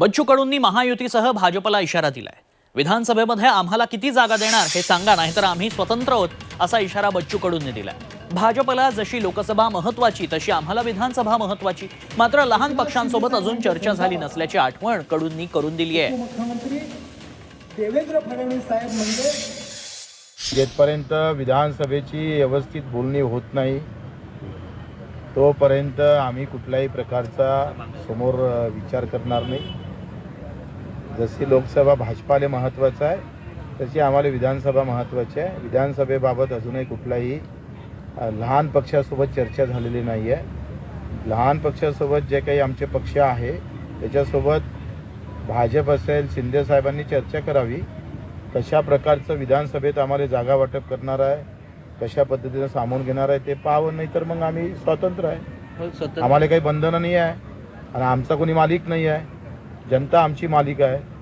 बच्चू कडूंनी महायुतीसह भाजपला इशारा दिलाय. विधानसभेमध्ये आम्हाला किती जागा देणार हे सांगा नाहीतर आम्ही स्वतंत्र आहोत असा इशारा बच्चू कडूंनी दिलाय. भाजपला जशी लोकसभा महत्वाची तशी आम्हाला विधानसभा महत्वाची. मात्र लहान पक्षांसोबत अजून चर्चा झाली नसल्याची आठवण कडूंनी करून दिली आहे मुख्यमंत्री देवेंद्र फडणवीस साहेब म्हणजे? जेथपर्यंत विधानसभेची व्यवस्थित बोलणी होत नाही तोपर्यंत आम्ही कुठल्याही प्रकारचा समोर विचार करणार नाही. जशी लोकसभा भाजपाला महत्त्वाचं आहे तशी आम्हाला विधानसभा महत्त्वाची आहे. विधानसभेबाबत अजूनही कुठलाही लहान पक्षासोबत चर्चा झालेली नाही आहे लहान पक्षासोबत जे काही आमचे पक्ष आहे त्याच्यासोबत भाजप असेल शिंदे साहेबांनी चर्चा करावी. कशा प्रकारचं विधानसभेत आम्हाला जागा वाटप करणार आहे कशा पद्धतीनं सामावून घेणार आहे ते पाहावं नाही तर मग आम्ही स्वतंत्र आहे. आम्हाला काही बंधनं नाही आहे आणि आमचा कोणी मालिक नाही आहे. जनता आमची मालिका आहे.